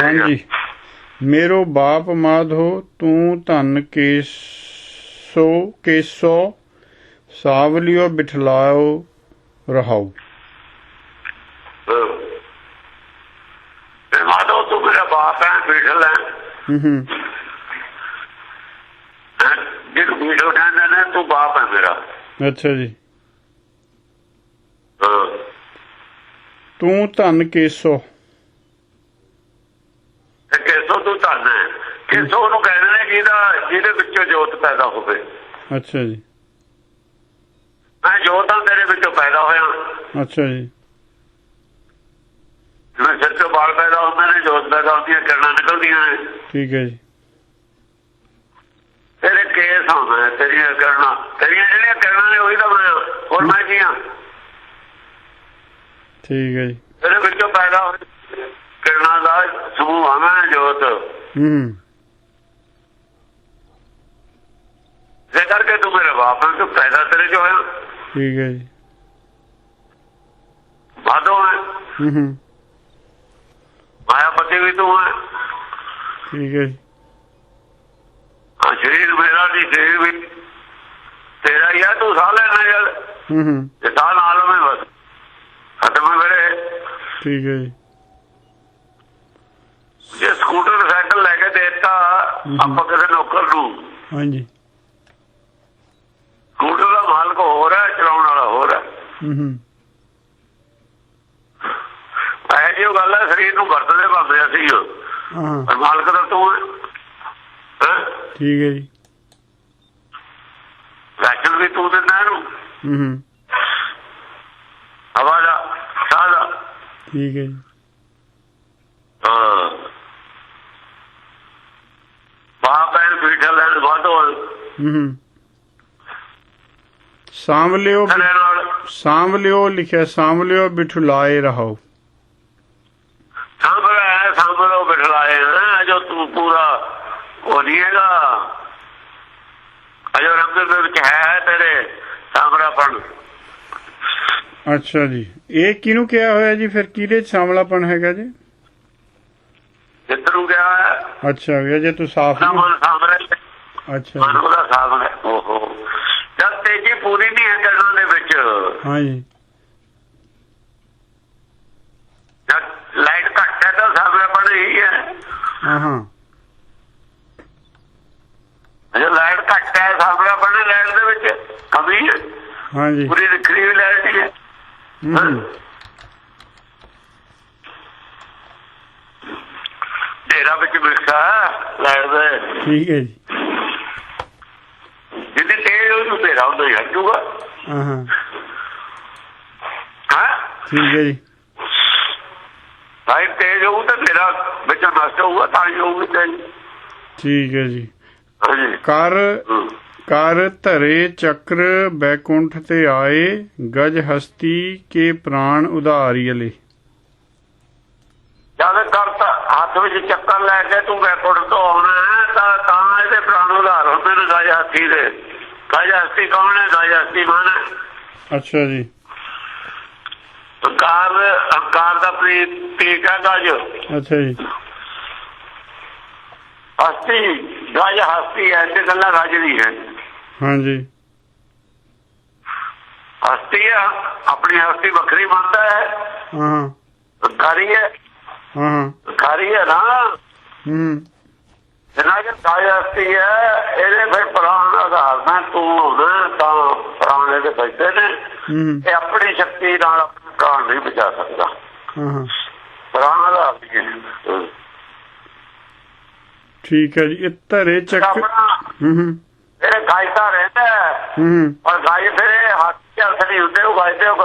ਹਾਂਜੀ। ਮੇਰੋ ਬਾਪ ਮਾਧੋ ਤੂੰ ਧਨ ਕੇਸੋ ਕੇਸੋ ਸਾਵਲਿਓ ਬਿਠਲਾਓ ਰਹਾਉ ਤੇ ਮਾਧੋ ਤੂੰ ਮੇਰਾ ਬਾਪ ਹੈ ਬੀਠਲ ਹੈ। ਹੂੰ ਹੂੰ? ਜਿਹਨੂੰ ਬੀਠਲ ਕਹਿੰਦੇ ਨੇ ਤੂੰ ਬਾਪ ਹੈ ਮੇਰਾ। ਅੱਛਾ ਜੀ। ਤੂੰ ਧਨ ਕੇਸੋ। ਕੇਸੋ ਤੂੰ ਧਨ ਹੈ? ਕੇਸੋ ਨੂੰ ਕਹਿੰਦੇ ਨੇ ਜਿਹਦਾ ਜਿਹਦੇ ਵਿੱਚੋਂ ਜੋਤ ਪੈਦਾ ਹੋਵੇ। ਅੱਛਾ ਜੀ। ਮੈਂ ਜੋਤ ਤੇਰੇ ਵਿੱਚੋਂ ਪੈਦਾ ਹੋਇਆ। ਅੱਛਾ ਜੀ। ਜਿਵੇਂ ਸਿਰ ਤੋਂ ਬਾਲ ਪੈਦਾ ਹੁੰਦੇ ਨੇ ਜੋਤ ਪੈਦਾ ਹੁੰਦੀਆਂ ਕਿਰਨਾਂ ਨਿਕਲਦੀਆਂ ਨੇ। ਠੀਕ ਹੈ ਜੀ। ਤੇਰੇ ਕੇਸ ਹੁੰਦੇ ਤੇਰੀਆਂ ਕਿਰਨਾਂ। ਤੇਰੀਆਂ ਜਿਹੜੀਆਂ ਕਿਰਨਾਂ ਨੇ ਉਹੀ ਤਾਂ ਹਾਂ। ਹੋਰ ਮੈਂ ਕੀ ਹਾਂ ਠੀਕ ਹੈ ਜੀ। ਤੇਰੇ ਵਿੱਚੋਂ ਪੈਦਾ ਹੋਏ। ਕਿਰਨਾਂ ਦਾ ਸਮੂਹ ਆ ਮੈਂ ਜੋਤ। ਹੂੰ। ਜੇ ਕਰਕੇ ਤੂੰ ਮੇਰੇ ਬਾਪ ਹੈ ਤੂੰ ਪੈਦਾ ਤੇਰੇ ਚ ਹੋਇਆ? ਠੀਕ ਹੈ ਜੀ। ਬਾਦੋ ਹੈ। ਹੂੰ ਹੂੰ। ਮਾਇਆਪਤੀ ਵੀ ਤੂੰ ਹੈ। ਠੀਕ ਹੈ ਜੀ। ਸਰੀਰ ਮੇਰਾ ਦੀ ਸਰੀਰ ਵੀ। ਤੇਰਾ ਹੀ ਆ ਤੂੰ ਸਾਹ ਲੈਣਾ ਯਾਰ ਹੂੰ ਹੂੰ। ਤੇ ਸਾਹ ਨਾਲ ਮੈਂ ਬਸ। ਖਤਮ ਮੇਰੇ ਠੀਕ ਹੈ ਜੀ। ਜੇ ਸਕੂਟਰ ਸਾਈਕਲ ਲੈ ਕੇ ਦੇਤਾ ਆਪਾਂ ਕਿਸੇ ਨੌਕਰ ਨੂੰ। ਹਾਂਜੀ। ਸਕੂਟਰ ਦਾ ਮਾਲਕ ਹੋਰ ਹੈ ਚਲਾਉਣ ਵਾਲਾ ਹੋਰ ਹੈ। ਹੂੰ ਹੂੰ। ਇਹ ਜਿਹੀ ਗੱਲ ਹੈ ਸਰੀਰ ਨੂੰ ਵਰਤਦੇ ਭਾਵੇਂ ਅਸੀਂ ਹੋ। ਪਰ ਮਾਲਕ ਤਾਂ ਤੂੰ? ਠੀਕ ਹੈ ਜੀ। ਰਾਸ਼ਨ ਵੀ ਤੂੰ ਦਿੰਦਾ ਇਹਨੂੰ। ਹੂੰ ਹੂੰ। ਹਵਾ ਦਾ ਸਾਹ ਦਾ ਠੀਕ ਹੈ ਜੀ। ਹਾਂ ਬਾਪ ਐਨ ਬੀਠਾ ਲੈਣ ਵਾਧੋ ਹੂੰ ਸਾਂਵਲਿਓ ਕਰੇ ਨਾਲ। ਸਾਂਵਲਿਓ ਲਿਖਿਆ ਸਾਂਵਲਿਓ ਬਿਠੁਲਾਏ ਰਹੋ। ਸਾਂਭਰ ਹੈ ਸਾਂਭਰੋ ਬਿਠਲਾਏ ਹੈ ਜੋ ਤੂੰ ਪੂਰਾ ਉਹ ਨਹੀਂ ਹੈਗਾ। ਅਜੋ ਰੰਗ ਦੇ ਵਿੱਚ ਹੈ ਤੇਰੇ ਸਾਂਭਰਾਪਣ ਅੱਛਾ ਜੀ। ਇਹ ਕਿਹਨੂੰ ਕਿਹਾ ਹੋਇਆ ਜੀ? ਫਿਰ ਕਿਹਦੇ ਚ ਸ਼ਾਮਲਾਪਣ ਹੈਗਾ ਜੀ? ਜਿੱਧਰੂ ਗਿਆ ਹੈ ਅੱਛਾ ਵੀ ਜੇ ਤੂੰ ਸਾਫ਼ ਨਾ ਮਨ ਸਾਂਭਰਾ ਅੱਛਾ। ਮਨ ਉਹਦਾ ਸਾਂਭਰਾ ਓਹੋ। ਜਦ ਤੇਜੀ ਪੂਰੀ ਨਹੀਂ ਹੈ ਕਰਨਾਂ ਦੇ ਵਿੱਚ। ਹਾਂਜੀ। ਜਦ ਲਾਈਟ ਘੱਟ ਹੈ ਤਾਂ ਸਾਂਭਰਾਪਣ ਹੀ ਹੈ ਹਾਂ। ਹਾਂ ਜੇ ਲਾਈਟ ਘੱਟ ਹੈ ਸਾਂਭਰਾਪਣ ਲਾਈਟ ਦੇ ਵਿੱਚ ਕਮੀ ਹੈ। ਹਾਂਜੀ। ਪੂਰੀ ਦਿਖਰੀ ਵੀ ਲਾਈਟ ਹੀ। ਹੈ। ਹੂੰ ਹੂੰ ਤੇਰਾ ਵਿੱਚ ਮਿਕਸਾ ਲਾਈਟ ਦੇ। ਠੀਕ ਹੈ ਜੀ। ਜਿੱਦੀ ਤੇਜ਼ ਹੋ ਜੂ ਤੇਰਾ ਹੁੰਦਾ ਹੀ ਹਟ ਜੂਗਾ ਹਾਂ ਹਾਂ। ਹਾਂ? ਠੀਕ ਹੈ ਜੀ। ਲਾਈਟ ਤੇਜ਼ ਹੋਊ ਤਾਂ ਤੇਰਾ ਵਿੱਚ ਨਸ਼ਟ ਹੋਊਗਾ ਤਾਂ ਹੀ ਹੋਊਗੀ ਤੇਜ਼। ਠੀਕ ਹੈ ਜੀ। ਕਰ। ਕਰ ਧਰੇ ਚੱਕਰ ਬੈਕੁੰਠ ਤੇ ਆਏ ਗਜ ਹਸਤੀ ਕੇ ਪ੍ਰਾਣ ਉਧਾਰੀ ਅਲੇ ਜਦ ਕਰਤਾ ਹੱਥ ਵਿੱਚ ਕੇ ਤੂੰ ਬੈਕਵਰਡ ਤੋਂ ਆਉਣਾ ਹੈ ਤਾਂ ਤਾਂ ਇਹਦੇ ਪ੍ਰਾਣ ਉਧਾਰ ਹੁੰਦੇ ਨੇ ਗਾਜ ਹਸਤੀ ਦੇ। ਗਾਜ ਹਸਤੀ ਕੌਣ ਹੈ? ਗਾਜ ਹਸਤੀ ਮਾਨ ਅੱਛਾ ਜੀ। ਹੰਕਾਰ ਹੰਕਾਰ ਦਾ ਪ੍ਰਤੀਕ ਹੈ ਗਾਜ। ਅੱਛਾ ਜੀ। ਹਸਤੀ ਗਾਜ ਹਸਤੀ ਤੇ ਗੱਲਾਂ ਗਾਜ ਦੀ ਹੈ। ਹਾਂਜੀ। ਹਸਤੀ ਆਪਣੀ ਹਸਤੀ ਵੱਖਰੀ ਮੰਨਦਾ ਹੈ। ਹਾਂ। ਹੰਕਾਰੀ ਹੈ। ਹੈ ਨਾ। ਹੂੰ। ਜਿੰਨਾ ਕਿ ਗਾਜ ਹਸਤੀ ਹੈ ਇਹਦੇ ਫਿਰ ਪ੍ਰਾਣ ਆਧਾਰ ਨਾਲ ਤੂੰ ਹੋਣਾ ਤਾਂ ਪ੍ਰਾਣ ਇਹਦੇ ਬਚਦੇ ਨੇ। ਹੂੰ। ਇਹ ਆਪਣੀ ਸ਼ਕਤੀ ਨਾਲ ਆਪਣਾ ਪ੍ਰਾਣ ਨਹੀਂ ਬਚਾ ਸਕਦਾ। ਪ੍ਰਾਣ ਆਧਾਰ ਦੀ ਠੀਕ ਹੈ ਜੀ ਇਹ ਧਰੇ ਆਪਣਾ ਹੂੰ ਹੂੰ। ਇਹ ਗਾਇਤਾ ਰਹਿੰਦਾ ਹੈ। ਔਰ ਗਾਇ ਫਿਰ ਹੱਥ ਚ ਹੱਥ ਨਹੀਂ ਹੁੰਦੇ ਉਹ ਗਾਇਦੇ ਉਹ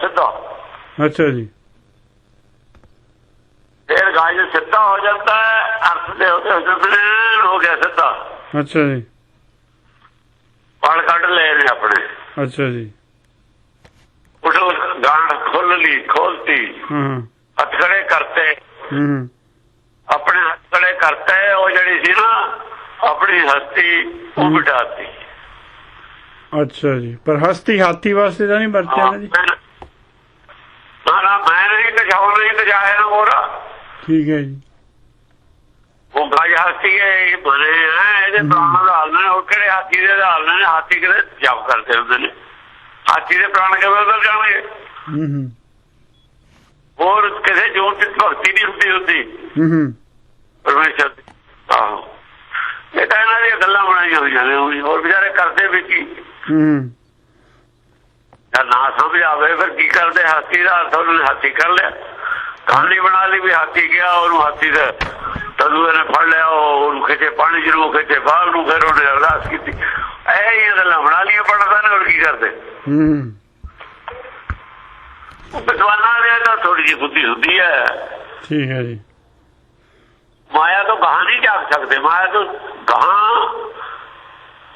ਸਿੱਧਾ। ਅੱਛਾ ਜੀ। ਫਿਰ ਗਾਇ ਜੇ ਸਿੱਧਾ ਹੋ ਜਾਂਦਾ ਹੈ ਅਰਥ ਦੇ ਉਹਦੇ ਨੇ, ਹੋ ਗਿਆ ਸਿੱਧਾ। ਅੱਛਾ ਜੀ। ਪਲ ਕੱਢ ਲਏ ਨੇ ਆਪਣੇ। ਅੱਛਾ ਜੀ। ਉਸ ਗਾਂਡ ਖੋਲ ਲਈ ਖੋਲਤੀ। ਹਾਂ ਹਾਂ। ਹੱਥ ਖੜੇ ਕਰਤੇ। ਹੂੰ ਆਪਣੇ ਹੱਥ ਖੜੇ ਕਰਤੇ ਉਹ ਜਿਹੜੀ ਸੀ ਨਾ ਆਪਣੀ ਹਸਤੀ ਉਹ। ਮਿਟਾਤੀ ਅੱਛਾ ਜੀ। ਪਰ ਹਸਤੀ ਹਾਥੀ ਵਾਸਤੇ ਤਾਂ ਨਹੀਂ ਵਰਤਿਆ ਨਾ ਜੀ? ਨਾ ਮੈਂ ਨਹੀਂ ਨਜਾਉ ਨਹੀਂ ਨਜਾਇਆ ਨਾ ਮੋਰਾ ਠੀਕ ਹੈ ਜੀ। ਉਹ ਗਜ ਹਸਤੀ ਹੈ ਇਹ ਬਣੇ ਆ ਇਹਦੇ ਪ੍ਰਾਣ ਆਧਾਰ ਨੇ ਉਹ ਕਿਹੜੇ ਹਾਥੀ ਦੇ ਆਧਾਰ ਨੇ ਹਾਥੀ ਕਿਹੜੇ ਜਪ ਕਰਦੇ ਹੁੰਦੇ ਨੇ। ਹਾਥੀ ਦੇ ਪ੍ਰਾਣ ਕਿਵੇਂ ਉਧਰ ਜਾਣਗੇ? ਹੂੰ ਹੂੰ। ਹੋਰ ਕਿਸੇ ਜੋਤ ਦੀ ਭਗਤੀ ਨਹੀਂ ਹੁੰਦੀ ਹੁੰਦੀ ਹੂੰ ਹੂੰ। ਪਰਮੇਸ਼ਰ। ਆਹੋ। ਇਹ ਤਾਂ ਇਹਨਾਂ ਦੀਆਂ ਗੱਲਾਂ ਬਣਾਈਆਂ ਹੋਈਆਂ ਨੇ। ਹੋਰ ਵਿਚਾਰੇ ਕਰਦੇ ਵੀ ਕੀ? ਹੂੰ ਜਾਂ ਨਾ ਸਮਝ ਆਵੇ ਫਿਰ ਕੀ ਕਰਦੇ? ਹਾਥੀ ਦਾ ਅਰਥ ਉਹਨੇ ਹਾਥੀ ਕਰ ਲਿਆ। ਕਹਾਣੀ ਬਣਾ ਲਈ ਵੀ ਹਾਥੀ ਗਿਆ ਉਹਨੂੰ ਹਾਥੀ ਦਾ ਤਦੂ ਇਹਨੇ ਫੜ ਲਿਆ ਉਹ ਉਹਨੂੰ ਖਿੱਚੇ ਪਾਣੀ ਜਿਹਨੂੰ ਖਿੱਚੇ ਬਾਹਰ ਨੂੰ ਫਿਰ ਉਹਨੇ ਅਰਦਾਸ ਕੀਤੀ। ਇਹ ਹੀ ਗੱਲਾਂ ਬਣਾ ਲਈਆਂ ਪੜਦਾ ਨੇ ਹੋਰ ਕੀ ਕਰਦੇ? ਹੂੰ। ਵਿਦਵਾਨਾਂ ਦੇ ਤਾਂ ਥੋੜੀ ਜਿਹੀ ਬੁੱਧੀ ਹੁੰਦੀ ਹੈ। ਠੀਕ ਹੈ ਜੀ। ਮਾਇਆ ਤੋਂ ਗਾਹਾਂ ਨਹੀਂ ਝਾਕ ਸਕਦੇ ਮਾਇਆ ਤੋਂ ਗਾਹਾਂ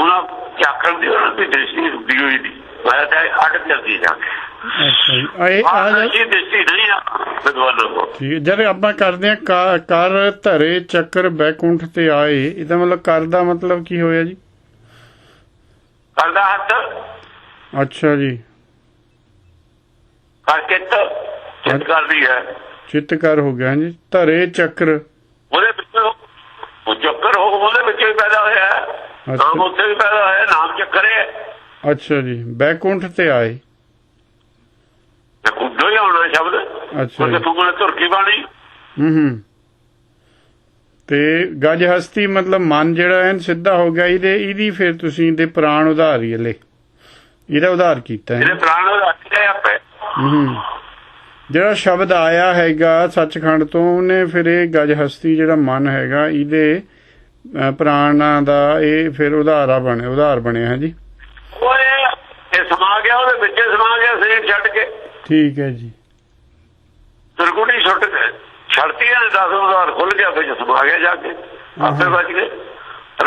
ਉਹਨਾਂ ਝਾਕਣ ਦੀ ਉਹਨਾਂ ਦੀ ਦ੍ਰਿਸ਼ਟੀ ਹੁੰਦੀ ਹੋਈ ਨਹੀਂ ਮਾਇਆ ਤਾਂ ਅਟਕ ਜਾਂਦੀ ਜਾ ਕੇ। ਅੱਛਾ ਜੀ। ਆ ਇਹ ਆ ਜਾ- ਦ੍ਰਿਸ਼ਟੀ ਨਹੀਂ ਆ। ਵਿਦਵਾਨਾਂ ਠੀਕ ਹੈ। ਜਦ ਆਪਾਂ ਕਰਦੇ ਆ ਕਾ- ਕਰ ਧਰੇ ਚੱਕਰ ਬੈਕੁੰਠ ਤੇ ਆਏ ਇਹਦਾ ਮਤਲਬ ਕਰ ਦਾ ਮਤਲਬ ਕੀ ਹੋਇਆ ਜੀ? ਕਰਦਾ ਹੱਥ। ਅੱਛਾ ਜੀ। ਕਰਕੇ ਤਾਂ ਚਿੱਤ ਕਰਦੀ ਹੈ। ਚਿੱਤ ਕਰ ਹੋ ਗਿਆ ਜੀ ਧਰੇ ਚੱਕਰ। ਉਹਦੇ ਵਿੱਚ ਉਹ ਚੱਕਰ ਹੋ ਉਹਦੇ ਵਿੱਚ ਹੀ ਪੈਦਾ ਹੋਇਆ। ਹੈ। ਨਾਮ ਉੱਥੇ ਵੀ ਪੈਦਾ ਹੋਇਆ ਨਾਮ ਚੱਕਰ ਹੈ। ਅੱਛਾ ਜੀ। ਬੈਕੁੰਠ ਤੇ ਆਏ। ਤੇ ਕੁੱਡੋ ਹੀ ਆਉਣਾ ਸ਼ਬਦ। ਅੱਛਾ ਉਹਦੇ ਜੀ। ਤੂੰ ਕੋਲ ਤੁਰਕੀ ਬਾਣੀ। ਹੂੰ ਹੂੰ। ਤੇ ਗਜ ਹਸਤੀ ਮਤਲਬ ਮਨ ਜਿਹੜਾ ਹੈ ਸਿੱਧਾ ਹੋ ਗਿਆ ਇਹਦੇ ਇਹਦੀ ਫਿਰ ਤੁਸੀਂ ਇਹਦੇ ਪ੍ਰਾਣ ਉਧਾਰੀ ਲੈ ਇਹਦਾ ਉਧਾਰ ਕੀਤਾ ਹੈ। ਇਹਦੇ ਪ੍ਰਾਣ ਅੱਗੇ ਆਪੇ। ਹੂੰ ਜਿਹੜਾ ਸ਼ਬਦ ਆਇਆ ਹੈਗਾ ਸੱਚਖੰਡ ਤੋਂ ਉਹਨੇ ਫਿਰ ਇਹ ਗਜ ਹਸਤੀ ਜਿਹੜਾ ਮਨ ਹੈਗਾ ਇਹਦੇ ਪ੍ਰਾਣਾਂ ਦਾ ਇਹ ਫਿਰ ਉਧਾਰਾ ਬਣੇ ਉਧਾਰ ਬਣਿਆ ਹੈ ਜੀ। ਉਹ ਇਹ ਸਮਾ ਗਿਆ ਉਹਦੇ ਵਿੱਚ ਸਮਾ ਗਿਆ ਸਰੀਰ ਛੱਡ ਕੇ। ਠੀਕ ਹੈ ਜੀ। ਸਰਗੁਣੀ ਛੁੱਟ ਕੇ ਛੜਤੀ ਨੇ 10 ਹਜ਼ਾਰ ਖੁੱਲ ਗਿਆ ਵਿੱਚ ਸਮਾ ਗਿਆ ਜਾ ਕੇ। ਆਪੇ ਬਚ ਗਏ।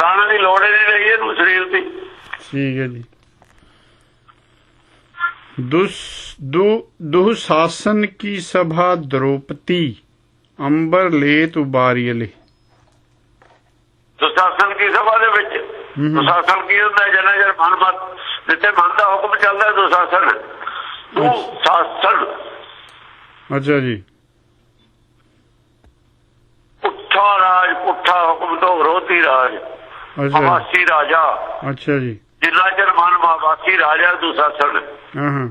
ਰਾਣਾ ਦੀ ਲੋੜ ਨਹੀਂ ਰਹੀ ਇਹਨੂੰ ਸਰੀਰ ਦੀ। ਠੀਕ ਹੈ ਜੀ। ਦੁਸ ਦੂ ਦੁਹ ਸਾਸਨ ਕੀ ਸਭਾ ਦ੍ਰੋਪਤੀ ਅੰਬਰ ਲੇਤ ਉਬਾਰੀਲੇ ਦੁਸ਼ਾਸਨ ਕੀ ਸਭਾ ਦੇ ਵਿੱਚ। ਦੁਸ਼ਾਸਨ ਕੀ ਹੁੰਦਾ? ਜਨਾ ਜਰ ਮਨ ਮਤ ਜਿੱਥੇ ਮਨ ਦਾ ਹੁਕਮ ਚੱਲਦਾ ਹੈ ਦੁਸ਼ਾਸਨ ਦੁਸ਼ਾਸਨ ਅੱਛਾ ਜੀ। ਪੁੱਠਾ ਰਾਜ ਪੁੱਠਾ ਹੁਕਮ ਤੋਂ ਵਿਰੋਧੀ ਰਾਜ। ਆਵਾਸੀ ਰਾਜਾ। ਅੱਛਾ ਜੀ। ਜਿੰਨਾ ਚਿਰ ਮਨ ਆਵਾਸੀ ਰਾਜਾ ਦੁਸ਼ਾਸਨ ਹਾਂ ਹਾਂ।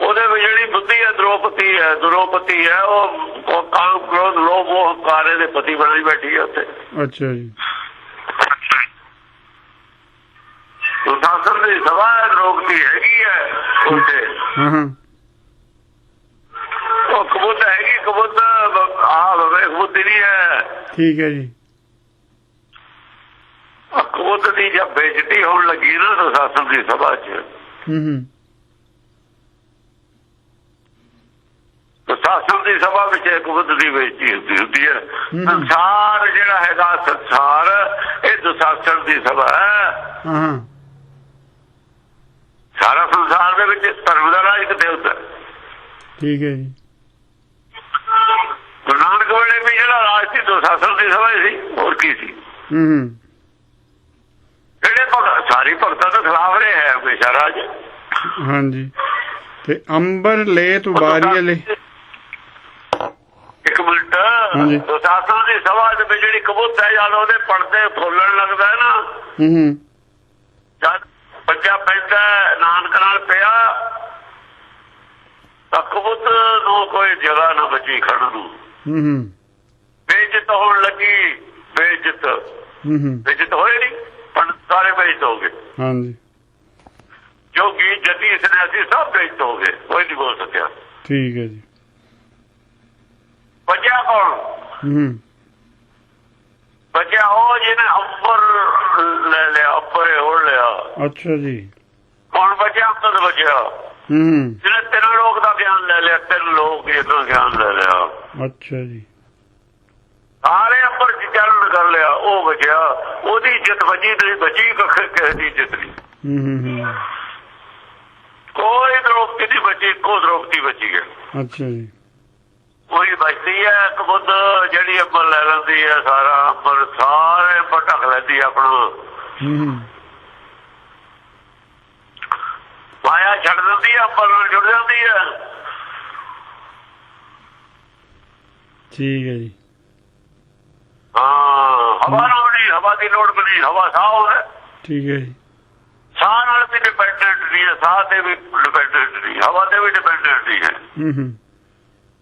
ਉਹਦੇ ਵਿੱਚ ਜਿਹੜੀ ਬੁੱਧੀ ਹੈ ਦ੍ਰੋਪਤੀ ਹੈ ਦ੍ਰੋਪਤੀ ਹੈ ਉਹ ਕਾਮ ਕ੍ਰੋਧ ਲੋਭ ਮੋਹ ਕਾਰੇ ਦੇ ਪਤੀ ਬਣੀ ਬੈਠੀ ਹੈ ਉੱਥੇ। ਅੱਛਾ ਜੀ। ਦੁਸ਼ਾਸਨ ਦੀ ਸਭਾ ਦ੍ਰੋਪਤੀ ਹੈਗੀ ਹੈ ਉੱਥੇ। ਹਾਂ ਉਹ ਕਬੂਤ ਹੈਗੀ ਕਬੂਤ ਆ ਵੇ ਬੁੱਧੀ ਨਹੀਂ ਹੈ। ਠੀਕ ਹੈ ਜੀ। ਕਬੂਤ ਦੀ ਜਦ ਬੇਇੱਜ਼ਤੀ ਹੋਣ ਲੱਗੀ ਨਾ ਦੁਸ਼ਾਸਨ ਦੀ ਸਭਾ 'ਚ। ਹੂੰ ਹੂੰ। ਦੁਸ਼ਾਸਨ ਦੀ ਸਭਾ ਵਿੱਚ ਕਬੂਤ ਦੀ ਬੇਇੱਜ਼ਤੀ ਹੁੰਦੀ ਹੁੰਦੀ ਹੈ। ਸੰਸਾਰ ਜਿਹੜਾ ਹੈਗਾ ਸੰਸਾਰ ਇਹ ਦੁਸ਼ਾਸਨ ਦੀ ਸਭਾ ਹਾਂ। ਸਾਰਾ ਸੰਸਾਰ ਦੇ ਵਿੱਚ ਧਰਮ ਦਾ ਰਾਜ ਕਿਤੇ ਹੁੰਦਾ। ਠੀਕ ਹੈ ਜੀ। ਗੁਰੂ ਨਾਨਕ ਵੇਲੇ ਵੀ ਜਿਹੜਾ ਰਾਜ ਸੀ ਦੁਸ਼ਾਸਨ ਦੀ ਸਭਾ ਸੀ ਹੋਰ ਕੀ ਸੀ? ਹੂੰ ਹੂੰ। ਜਿਹੜੇ ਭਗਤ ਸਾਰੀ ਭਗਤਾਂ ਦੇ ਖਿਲਾਫ ਰਹੇ ਹੈ ਹਮੇਸ਼ਾ ਰਾਜ। ਹਾਂਜੀ। ਤੇ ਅੰਬਰ ਲੇਤ ਉਬਾਰੀਲੇ ਇੱਕ ਮਿੰਟ। ਦੁਸ਼ਾਸਨ ਦੀ ਸਭਾ ਦੇ ਵਿੱਚ ਜਿਹੜੀ ਕਬੂਤ ਹੈ ਜਦ ਉਹਦੇ ਪਰਦੇ ਫੁੱਲਣ ਲੱਗਦਾ ਹੈ ਨਾ। ਹੂੰ ਹੂੰ। ਜਦ ਬੱਚਾ ਪੈਂਦਾ ਨਾਨਕ ਨਾਲ ਪਿਆ। ਤਾਂ ਕਬੂਤ ਨੂੰ ਕੋਈ ਜਗ੍ਹਾ ਨਾ ਬਚੀ ਖੜਨ ਨੂੰ। ਹੂੰ ਹੂੰ। ਬੇਇੱਜ਼ਤ ਹੋਣ ਲੱਗੀ ਬੇਇੱਜ਼ਤ। ਹੂੰ ਹੂੰ। ਬੇਇੱਜ਼ਤ ਹੋਏ ਨਹੀਂ ਪਰ ਸਾਰੇ ਬੇਇੱਜ਼ਤ ਹੋ ਗਏ। ਹਾਂਜੀ। ਜੋਗੀ ਜਤੀ ਸਨਿਆਸੀ ਸਭ ਬੇਇੱਜ਼ਤ ਹੋ ਗਏ ਕੋਈ ਨਹੀਂ ਬੋਲ ਸਕਿਆ। ਠੀਕ ਹੈ ਜੀ। ਕੌਣ? ਹੂੰ ਹੂੰ। ਬਚਿਆ ਉਹ ਜਿਹਨੇ ਅੰਬਰ ਲੈ ਲਿਆ ਅੰਬਰੇ ਹੋੜ ਲਿਆ। ਅੱਛਾ ਜੀ। ਕੌਣ ਬਚਿਆ ਅੰਮ੍ਰਿਤ ਬਚਿਆ। ਹੂੰ ਜਿਹਨੇ ਤਿੰਨ ਲੋਕ ਦਾ ਗਿਆਨ ਲੈ ਲਿਆ ਤਿੰਨ ਲੋਕ ਇਹਦਾ ਗਿਆਨ ਲੈ ਲਿਆ। ਅੱਛਾ ਜੀ। ਸਾਰੇ ਅੰਬਰ ਚ ਚਰਨ ਕਰ ਲਿਆ ਉਹ ਬਚਿਆ ਉਹਦੀ ਇੱਜ਼ਤ ਬਚੀ ਨਹੀਂ ਬਚੀ ਕੱਖ ਕਿਸੇ ਦੀ ਇੱਜ਼ਤ ਨਹੀਂ। ਹੂੰ ਹੂੰ ਕੋਈ ਦ੍ਰੋਪਤੀ ਬਚੀ ਕੋ ਦ੍ਰੋਪਤੀ ਬਚੀ ਹੈ। ਅੱਛਾ ਜੀ। ਕੋਈ ਬਚਦੀ ਹੈ ਇੱਕ ਬੁੱਧ ਜਿਹੜੀ ਅੰਬਰ ਲੈ ਲੈਂਦੀ ਹੈ ਸਾਰਾ ਅੰਬਰ ਸਾਰੇ ਢੱਕ ਲੈਂਦੀ ਹੈ ਆਪਣਾ। ਹੂੰ। ਹੂੰ ਮਾਇਆ ਛੱਡ ਦਿੰਦੀ ਹੈ ਅੰਬਰ ਨਾਲ ਜੁੜ ਜਾਂਦੀ ਹੈ। ਠੀਕ ਹੈ ਜੀ। ਹਵਾ ਨਾਲ ਨਹੀਂ ਹਵਾ ਦੀ ਲੋੜ ਨਹੀਂ ਹਵਾ ਸਾਹ ਹੈ ਠੀਕ ਹੈ ਜੀ। ਸਾਹ ਨਾਲ ਵੀ ਡਿਪੈਂਡੈਂਟ ਨਹੀਂ ਹੈ ਸਾਹ ਤੇ ਵੀ ਡਿਪੈਂਡੈਂਟ ਨਹੀਂ ਹਵਾ ਤੇ ਵੀ ਡਿਪੈਂਡੈਂਟ ਨਹੀਂ ਹੈ। ਹੂੰ ਹੂੰ।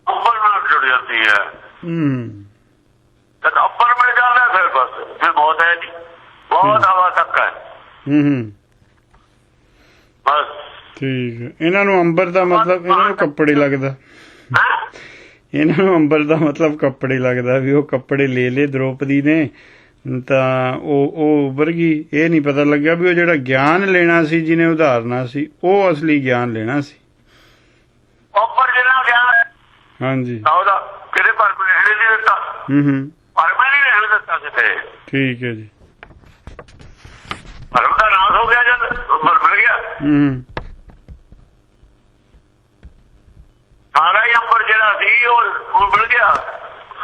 ਅੰਬਰ ਨਾਲ ਜੁੜ ਜਾਂਦੀ ਹੈ। ਹੂੰ। ਤੇ ਅੰਬਰ ਮਿਲ ਜਾਂਦਾ ਫਿਰ ਬਸ। ਫਿਰ ਮੌਤ ਹੈ ਨਹੀਂ। ਬਹੁਤ ਹਵਾ ਤੱਕ ਹੈ। ਹੂੰ ਹੂੰ। ਬਸ। ਠੀਕ ਹੈ। ਇਹਨਾਂ ਨੂੰ ਅੰਬਰ ਦਾ ਮਤਲਬ ਇਹਨਾਂ ਨੂੰ ਕੱਪੜੇ ਲੱਗਦਾ? ਇਹਨਾਂ ਨੂੰ ਅੰਬਰ ਦਾ ਮਤਲਬ ਕੱਪੜੇ ਲੱਗਦਾ ਵੀ ਉਹ ਕੱਪੜੇ ਲੈ ਲੇ ਦ੍ਰੋਪਦੀ ਨੇ। ਤਾਂ ਉਹ ਉਹ ਉੱਭਰ ਗਈ। ਇਹ ਨਹੀਂ ਪਤਾ ਲੱਗਾ ਵੀ ਉਹ ਜਿਹੜਾ ਗਿਆਨ ਲੈਣਾ ਸੀ ਜਿਹਨੇ ਉਦਾਹਰਨਾ ਸੀ ਉਹ ਅਸਲੀ ਗਿਆਨ ਲੈਣਾ ਸੀ। ਅੰਬਰ ਜਿਹੜਾ ਹਾਂਜੀ। ਉਹਦਾ ਕਿਹਦੇ ਪਰ ਕੋਈ ਰਹਿਣ ਨਹੀਂ ਦਿੱਤਾ? ਹੂੰ ਹੂੰ। ਪਰ ਮੈਂ ਨਹੀਂ ਰਹਿਣ ਦਿੱਤਾ ਕਿਤੇ? ਠੀਕ ਹੈ ਜੀ। ਪਰਮ ਦਾ ਨਾਸ ਹੋ ਗਿਆ ਜਦ ਅੰਬਰ ਮਿਲ ਗਿਆ। ਹੂੰ ਸਾਰਾ ਹੀ ਅੰਬਰ ਜਿਹੜਾ ਸੀ ਉਹ ਮਿਲ ਗਿਆ।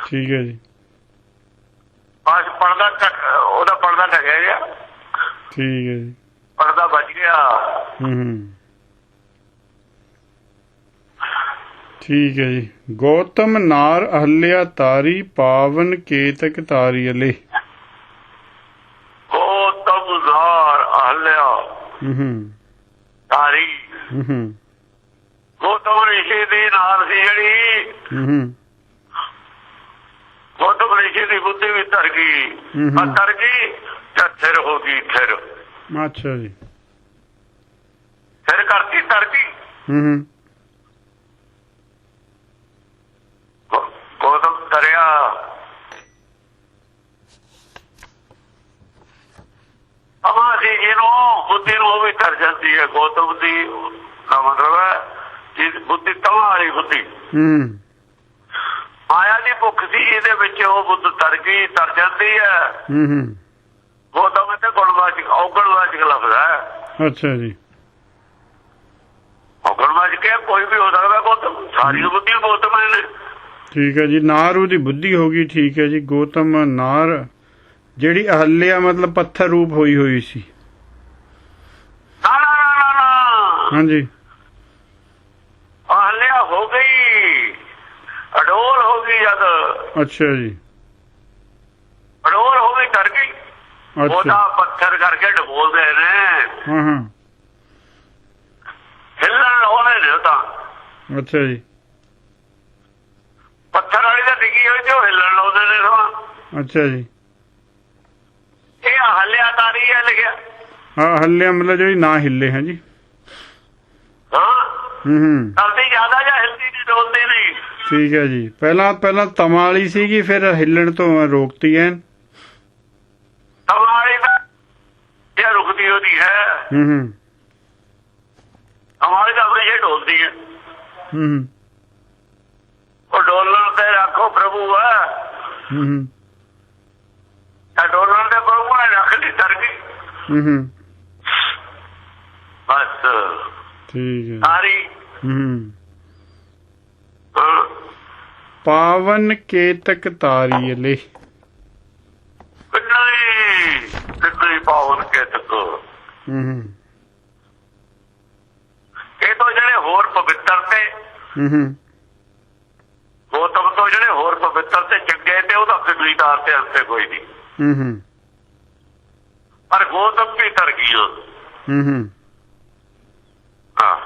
ਠੀਕ ਹੈ ਜੀ। ਬਸ ਪਰਦਾ ਉਹਦਾ ਪਰਦਾ ਢਕਿਆ ਗਿਆ ਠੀਕ ਹੈ ਜੀ। ਪਰਦਾ ਬਚ ਗਿਆ। ਹੂੰ ਹੂੰ। ਠੀਕ ਹੈ ਜੀ। ਗੌਤਮ ਨਾਰ ਅਹਲਿਆ ਤਾਰੀ ਪਾਵਨ ਕੇਤਕ ਤਾਰੀ ਅਲੇ। ਉਹ ਤਬਜ਼ਾਰ ਅਹਲਿਆ ਹੂੰ ਤਾਰੀ। ਹੂੰ ਗੋਤਮ ਰਿਸ਼ੀ ਦੀ ਨਾਲ ਸੀ ਜਿਹੜੀ। ਹੂੰ ਗੋਤਮ ਰਿਸ਼ੀ ਦੀ ਬੁੱਧੀ ਵੀ ਧਰ ਗਈ। ਆ ਧਰ ਗਈ ਤੇ ਥਿਰ ਹੋ ਗਈ ਥਿਰ ਅੱਛਾ ਜੀ। ਥਿਰ ਕਰਤੀ ਧਰ ਗਈ। ਹੂੰ। ਗੋਤਮ ਦਰਿਆ। ਅਮਾ ਸੀ ਜਿਹਨੂੰ ਬੁੱਧੀ ਨੂੰ ਵੀ ਧਰ ਜਾਂਦੀ ਹੈ ਗੋਤਮ ਦੀ ਦਾ ਮਤਲਬ ਹੈ ਕਿ ਬੁੱਧੀ ਤਮਾ ਵਾਲੀ ਬੁੱਧੀ। ਹੂੰ। ਮਾਇਆ ਦੀ ਭੁੱਖ ਸੀ ਇਹਦੇ ਵਿੱਚ ਉਹ ਬੁੱਧ ਤਰ ਗਈ ਤਰ ਜਾਂਦੀ ਹੈ। ਹੂੰ ਹੂੰ। ਗੋਤਮ ਤੇ ਗੁਣਵਾਚਕ ਔਗਣਵਾਚਕ ਲਫ਼ਜ਼ ਹੈ। ਅੱਛਾ ਜੀ। ਔਗਣਵਾਚਕ ਕੇ ਕੋਈ ਵੀ ਹੋ ਸਕਦਾ ਗੋਤਮ ਸਾਰੀ ਬੁੱਧੀ ਗੋਤਮ ਨੇ। ਠੀਕ ਹੈ ਜੀ ਨਾਰ ਉਹਦੀ ਬੁੱਧੀ ਹੋ ਗਈ ਠੀਕ ਹੈ ਜੀ। ਗੌਤਮ ਨਾਰ ਜਿਹੜੀ ਅਹਲਿਆ ਮਤਲਬ ਪੱਥਰ ਰੂਪ ਹੋਈ ਹੋਈ ਸੀ। ਹਾਂਜੀ। ਆਹਲਿਆ ਹੋ ਗਈ ਅਡੋਲ ਹੋ ਗਈ ਜਦ। ਅੱਛਾ ਜੀ। ਅਡੋਲ ਹੋ ਗਈ ਡਰ ਗਈ। ਉਹਦਾ ਪੱਥਰ ਕਰਕੇ ਡਬੋਲਦੇ ਨੇ। ਹਾਂ ਹਾਂ। ਹਿੱਲਣ ਲਾਉਂਦੇ ਨੇ ਉਹ ਤਾਂ। ਅੱਛਾ ਜੀ। ਪੱਥਰ ਵਾਲੀ ਤਾਂ ਡਿੱਗੀ ਹੋਈ ਤੇ ਉਹ ਹਿੱਲਣ ਲਾਉਂਦੇ ਨੇ ਸਮਾਂ। ਅੱਛਾ ਜੀ। ਇਹ ਆਹਲਿਆ ਤਾਰੀ ਹੈ ਲਿਖਿਆ। ਹਾਂ ਹੱਲਿਆ ਮਤਲਬ ਜਿਹੜੀ ਨਾ ਹਿੱਲੇ ਹੈ ਜੀ। ਹਾਂ। ਹੂੰ ਜ਼ਿਆਦਾ ਜਾਂ ਹਿਲਦੀ ਨਹੀਂ ਡੋਲਦੀ ਨਹੀਂ? ਠੀਕ ਹੈ ਜੀ। ਪਹਿਲਾਂ ਪਹਿਲਾਂ ਤਮਾ ਵਾਲੀ ਸੀਗੀ ਫਿਰ ਹਿੱਲਣ ਤੋਂ ਰੋਕਤੀ ਐ ਹਮਾਰੀ ਤਾਂ ਇਹ ਰੁਕਦੀ ਹੋਦੀ ਹੈ। ਹੂੰ ਹੂੰ। ਹਮਾਰੀ ਤਾਂ ਆਪਣੀ ਜੇ ਡੋਲਦੀ ਹੈ। ਹੂੰ ਹੂੰ। ਉਹ ਡੋਲਣ ਤੇ ਰੱਖੋ ਪ੍ਰਭੂ ਹੈ। ਹੂੰ ਹੂੰ। ਤਾਂ ਡੋਲਣ ਤੇ ਪ੍ਰਭੂ ਨੇ ਰੱਖ ਲਈ ਦਰ ਗਈ। ਹੂੰ ਹੂੰ। ਬਸ। ਠੀਕ ਹੈ। ਸਾਰੀ। ਹੂੰ। ਹਾਂ, ਪਾਵਨ ਕੇਤਕ ਤਾਰੀ ਅਲੇ। ਕਿੰਨੀ ਕਿੰਨੀ ਪਾਵਨ ਕੇ ਤੱਕ ਹੂੰ ਹੂੰ। ਇਹ ਤੋਂ ਜਿਹੜੇ ਹੋਰ ਪਵਿੱਤਰ ਤੇ ਹੂੰ ਹੂੰ। ਗੋਤਮ ਤੋਂ ਜਿਹੜੇ ਹੋਰ ਪਵਿੱਤਰ ਤੇ ਚੰਗੇ ਤੇ ਉਹਦਾ ਫਿਜ਼ੀਦਾਰ ਤੇ ਅੰਤੇ ਕੋਈ ਨਹੀਂ। ਹੂੰ ਹੂੰ। ਪਰ ਗੋਤਮ ਵੀ ਤਰ ਗਈ ਉਹ। ਹੂੰ ਹੂੰ। ਹਾਂ।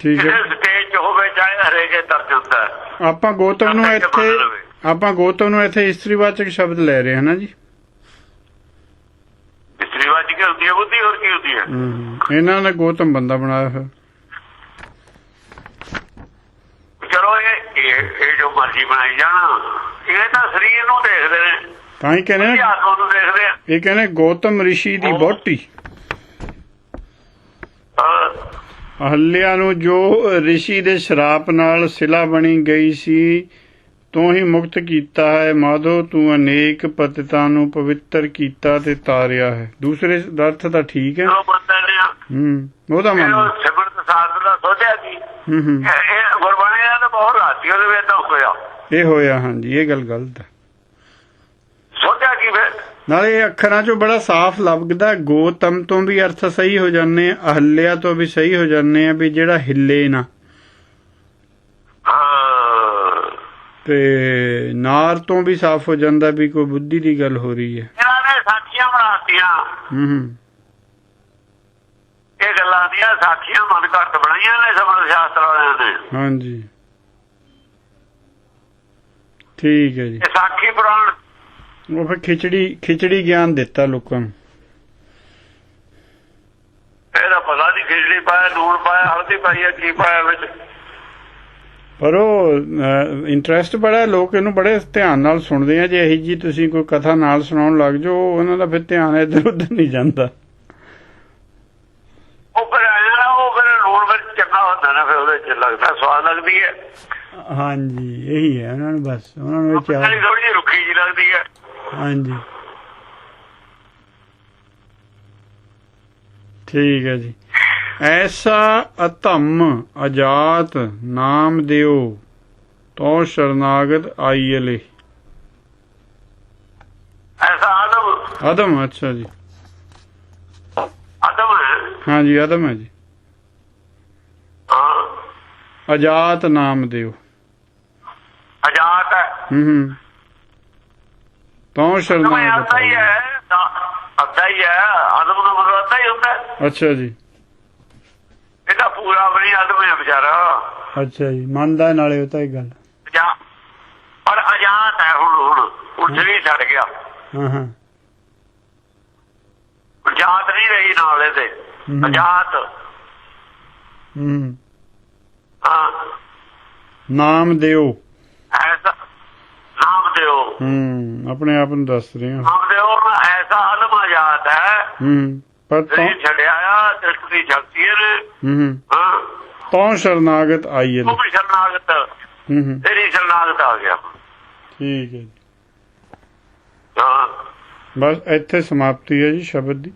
ਠੀਕ ਹੈ। ਸਟੇਜ 'ਚ ਹੋਵੇ ਚਾਹੇ ਹਰੇਕੇ ਤਰ ਜਾਂਦਾ ਹੈ। ਆਪਾਂ ਗੌਤਮ ਨੂੰ ਇੱਥੇ ਆਪਾਂ ਗੌਤਮ ਨੂੰ ਇੱਥੇ ਇਸਤਰੀਵਾਚਕ ਸ਼ਬਦ ਲੈ ਰਹੇ ਹਾਂ ਨਾ ਜੀ। ਇਸਤਰੀ ਵਾਚ ਕੀ ਹੁੰਦੀ ਹੈ ਬੁੱਧੀ ਹੋਰ ਕੀ ਹੁੰਦੀ ਹੂੰ। ਇਹਨਾਂ ਨੇ ਗੌਤਮ ਬੰਦਾ ਬਣਾਇਆ ਹੋਇਆ ਚਲੋ ਇਹ ਜੋ ਮਰਜ਼ੀ ਬਣਾਈ ਜਾਣਾ। ਇਹ ਤਾਂ ਸਰੀਰ ਨੂੰ ਦੇਖਦੇ ਨੇ। ਤਾਂ ਹੀ ਕਹਿੰਦੇ ਨਾ ਆਤਮਾ ਨੂੰ ਦੇਖਦੇ ਆ। ਇਹ ਕਹਿੰਦੇ ਗੌਤਮ ਰਿਸ਼ੀ ਦੀ ਬੋਟੀ ਅਹਲਿਆ ਨੂੰ ਜੋ ਰਿਸ਼ੀ ਦੇ ਸ਼ਰਾਪ ਨਾਲ ਸਿਲਾ ਬਣੀ ਗਈ ਸੀ ਤੂੰ ਹੀ ਮੁਕਤ ਕੀਤਾ ਹੈ। ਮਾਧੋ ਤੂੰ ਅਨੇਕ ਪਤਿਤਾਂ ਨੂੰ ਪਵਿੱਤਰ ਕੀਤਾ ਤੇ ਤਾਰਿਆ ਹੈ। ਦੂਸਰੇ ਅਰਥ ਤਾਂ ਠੀਕ ਹੈ। ਜੋ ਬੰਦੇ ਨੇ ਹੂੰ ਉਹਦਾ ਮੰਨ। ਸਿਮਰਤ ਸਾਧ ਦਾ ਸੋਚਿਆ ਕੀ ਹੂੰ ਹੂੰ। ਇਹ ਗੁਰਬਾਣੀ ਦਾ ਤਾਂ ਬਹੁਤ ਰਾਤੀ ਉਹਦੇ ਵਿੱਚ ਤਾਂ ਹੋਇਆ। ਇਹ ਹੋਇਆ ਹਾਂਜੀ ਇਹ ਗੱਲ ਗਲਤ ਹੈ। ਸੋਚਿਆ ਕੀ ਫਿਰ? ਨਾਲੇ ਅੱਖਰਾਂ 'ਚੋਂ ਬੜਾ ਸਾਫ਼ ਲੱਭਦਾ ਗੋਤਮ ਤੋਂ ਵੀ ਅਰਥ ਸਹੀ ਹੋ ਜਾਂਦੇ ਆ ਅਹਲਿਆ ਤੋਂ ਵੀ ਸਹੀ ਹੋ ਜਾਂਦੇ ਆ ਵੀ ਜਿਹੜਾ ਹਿੱਲੇ ਨਾ। ਤੇ ਨਾਰ ਤੋਂ ਵੀ ਸਾਫ਼ ਹੋ ਜਾਂਦਾ ਵੀ ਕੋਈ ਬੁੱਧੀ ਦੀ ਗੱਲ ਹੋ ਰਹੀ ਹੈ। ਇਹਨਾਂ ਨੇ ਸਾਖੀਆਂ ਬਣਾਤੀਆਂ। ਹੂੰ ਇਹ ਗੱਲਾਂ ਦੀਆਂ ਸਾਖੀਆਂ ਮਨ ਘੱਟ ਬਣਾਈਆਂ ਨੇ ਸਮਝ ਸ਼ਾਸਤਰ ਵਾਲਿਆਂ ਨੇ। ਹਾਂਜੀ। ਠੀਕ ਹੈ ਜੀ। ਇਹ ਸਾਖੀ ਪੁਰਾਣ। ਉਹ ਫਿਰ ਖਿਚੜੀ ਖਿਚੜੀ ਗਿਆਨ ਦਿੱਤਾ ਲੋਕਾਂ ਨੂੰ। ਇਹਦਾ ਪਤਾ ਨਹੀਂ ਖਿਚੜੀ ਪਾਇਆ ਲੂਣ ਪਾਇਆ ਹਲਦੀ ਪਾਈ ਹੈ ਕੀ ਪਾਇਆ ਵਿੱਚ? ਪਰ ਉਹ ਇੰਟਰਸਟ ਬੜਾ ਲੋਕ ਇਹਨੂੰ ਬੜੇ ਧਿਆਨ ਨਾਲ ਸੁਣਦੇ ਆ। ਜੇ ਇਹੀ ਜੀ ਤੁਸੀਂ ਕੋਈ ਕਥਾ ਨਾਲ ਸੁਣਾਉਣ ਲੱਗ ਜਾਓ ਉਹਨਾਂ ਦਾ ਫਿਰ ਧਿਆਨ ਇੱਧਰ ਉੱਧਰ ਨਹੀਂ ਜਾਂਦਾ। ਉਹ ਫਿਰ ਆਇਆ ਉਹ ਫਿਰ ਲੂਣ ਵਿੱਚ ਚੰਗਾ ਹੁੰਦਾ ਨਾ ਫਿਰ ਉਹਦੇ ਚ ਲੱਗਦਾ ਸਵਾਦ ਲੱਗਦੀ ਹੈ। ਹਾਂਜੀ ਇਹੀ ਹੈ ਉਹਨਾਂ ਨੂੰ ਬਸ ਉਹਨਾਂ ਨੂੰ ਇਹ ਚਾਹ ਥੋੜੀ ਜਿਹੀ ਰੁੱਖੀ ਜੀ ਲੱਗਦੀ ਹੈ। ਹਾਂਜੀ। ਠੀਕ ਹੈ ਜੀ। ਐਸਾ ਅਧਮ ਅਜਾਤ ਨਾਮ ਦਿਓ ਤੋ ਸ਼ਰਨਾਗਤ ਆਈਲੇ ਐਸਾ ਆਦਮ ਅਦਮ ਅੱਛਾ ਜੀ। ਆਦਮ ਹਾਂਜੀ ਅਦਮ ਹੈ ਜੀ। ਅਜਾਤ ਨਾਮ ਦਿਓ। ਅਜਾਤ ਹੈ। ਹੂੰ ਹੂੰ। ਤੋ ਸ਼ਰਨਾਗਤ ਆਤਾ ਹੀ ਹੈ ਅੱਧਾ ਹੀ ਹੈ ਆਦਮ ਦਾ ਮਤਲਬ ਅੱਧਾ ਹੀ ਹੁੰਦਾ। ਅੱਛਾ ਜੀ। ਇਹਦਾ ਪੂਰਾ ਨਹੀਂ ਆਦਮ ਹੈ ਵਿਚਾਰਾ। ਅੱਛਾ ਜੀ ਮੰਨਦਾ ਨਾਲੇ ਉਹ ਤਾਂ ਇਹ ਗੱਲ। ਪਰ ਅਜਾਤ ਹੈ ਹੁਣ ਹੁਣ ਜਿਹੜੀ ਛੱਡ ਗਿਆ। ਹਾਂ ਹਾਂ। ਅਜਾਤ ਨਹੀਂ ਰਹੀ ਨਾਲ ਹਮ। ਅਜਾਤ। ਹੂੰ। ਹਾਂ। ਨਾਮ ਦਿਓ। ਐਸਾ ਨਾਮ ਦਿਓ। ਹੂੰ ਆਪਣੇ ਆਪ ਨੂੰ ਦੱਸ ਰਹੇ ਹਾਂ। ਨਾਮ ਦਿਓ ਐਸਾ ਆਦਮ ਅਜਾਤ ਹੈ। ਹੂੰ ਪਰ ਤੋਂ ਛੱਡਿਆ ਆ ਦ੍ਰਿਸ਼ਟੀ ਸ਼ਕਤੀ ਹੈ। ਹੂੰ ਹੂੰ। ਹਾਂ। ਤੋਂ ਸ਼ਰਨਾਗਤ ਆਈਏ ਉਹ ਵੀ ਸ਼ਰਨਾਗਤ। ਹੂੰ ਹੂੰ। ਤੇਰੀ ਸ਼ਰਨਾਗਤ ਆ ਗਿਆ। ਠੀਕ ਹੈ ਹਾਂ। ਬਸ ਇੱਥੇ ਸਮਾਪਤੀ ਹੈ ਜੀ ਸ਼ਬਦ ਦੀ।